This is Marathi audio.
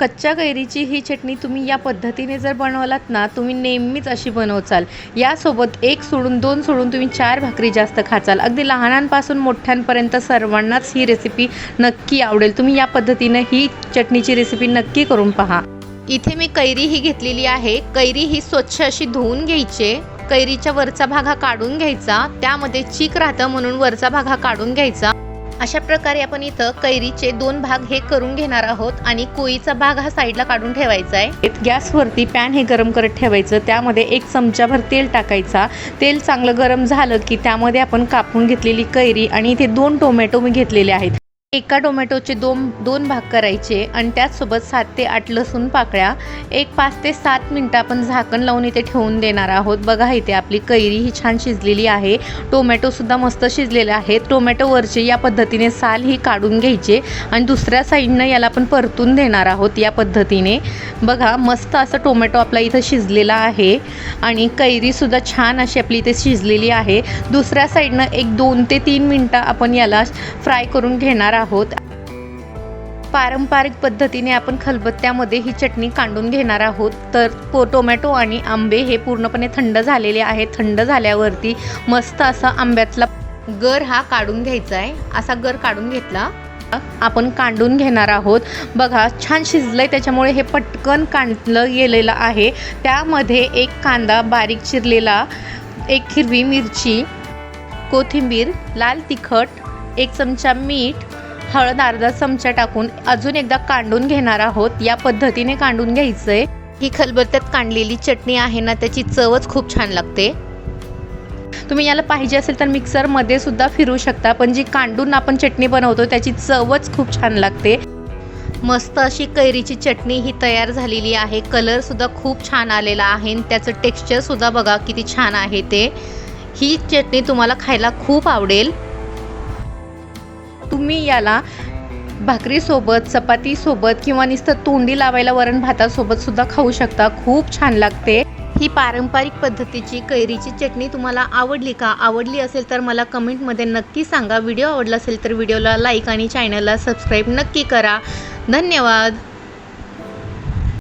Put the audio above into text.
कच्च्या कैरीची ही चटणी तुम्ही या पद्धतीने जर बनवलात ना तुम्ही नेहमीच अशी बनवचाल. यासोबत एक सोडून दोन सोडून तुम्ही चार भाकरी जास्त खाचाल. अगदी लहानांपासून मोठ्यांपर्यंत सर्वांनाच ही रेसिपी नक्की आवडेल. तुम्ही या पद्धतीनं ही चटणीची रेसिपी नक्की करून पहा. इथे मी कैरी ही घेतलेली आहे. कैरी ही स्वच्छ अशी धुवून घ्यायची. कैरीच्या वरचा भाग हा काढून घ्यायचा. त्यामध्ये चीक राहतं म्हणून वरचा भाग हा काढून घ्यायचा. अशा प्रकारे आपण इथं कैरीचे दोन भाग हे करून घेणार आहोत आणि कोळीचा भाग हा साईडला काढून ठेवायचा आहे. गॅसवरती पॅन हे गरम करत ठेवायचं. त्यामध्ये एक चमचाभर तेल टाकायचा. तेल चांगलं गरम झालं की त्यामध्ये आपण कापून घेतलेली कैरी आणि इथे दोन टोमॅटो मी घेतलेले आहेत. एका टोमॅटोचे दोन दोन भाग करायचे आणि त्याचसोबत सात ते आठ लसूण पाकळ्या. एक पाच ते सात मिनटं आपण झाकण लावून इथे ठेवून देणार आहोत. बघा इथे आपली कैरी ही छान शिजलेली आहे. टोमॅटोसुद्धा मस्त शिजलेले आहे टोमॅटोवरचे या पद्धतीने साल ही काढून घ्यायचे आणि दुसऱ्या साईडनं याला आपण परतून देणार आहोत या पद्धतीने. बघा मस्त असं टोमॅटो आपला इथं शिजलेला आहे आणि कैरीसुद्धा छान अशी आपली इथे शिजलेली आहे. दुसऱ्या साईडनं एक दोन ते तीन मिनटं आपण याला फ्राय करून घेणार आहोत. पारंपरिक पद्धतीने आपण खलबत्त्यामध्ये ही चटणी कांडून घेणार आहोत. तर पो टोमॅटो आणि आंबे हे पूर्णपणे थंड झालेले आहेत. थंड झाल्यावरती मस्त असा आंब्यातला गर हा काढून घ्यायचा आहे. असा गर काढून घेतला. आपण कांडून घेणार आहोत. बघा छान शिजलं आहे त्याच्यामुळे हे पटकन कांडलं गेलेलं आहे. त्यामध्ये एक कांदा बारीक चिरलेला एक हिरवी मिरची कोथिंबीर लाल तिखट एक चमचा मीठ हळद अर्धा चमचा टाकून अजून एकदा कांडून घेणार आहोत. या पद्धतीने कांडून घ्यायचं आहे ही खलबत्त्यात कांडलेली चटणी आहे ना त्याची चवच खूप छान लागते. तुम्ही याला पाहिजे असेल तर मिक्सरमध्ये सुद्धा फिरू शकता पण जी कांडून आपण चटणी बनवतो त्याची चवच खूप छान लागते. मस्त अशी कैरीची चटणी ही तयार झालेली आहे. कलरसुद्धा खूप छान आलेला आहे आणि त्याचं टेक्स्चरसुद्धा बघा किती छान आहे ते. ही चटणी तुम्हाला खायला खूप आवडेल. तुम्ही याला भाकरीसोबत चपातीसोबत किंवा नुसतं तोंडी लावायला वरण भातासोबत सुद्धा खाऊ शकता. खूप छान लागते. ही पारंपरिक पद्धतीची कैरीची चटणी तुम्हाला आवडली का? आवडली असेल तर मला कमेंटमध्ये नक्की सांगा. व्हिडिओ आवडला असेल तर व्हिडिओला लाईक आणि चॅनलला सबस्क्राईब नक्की करा. धन्यवाद.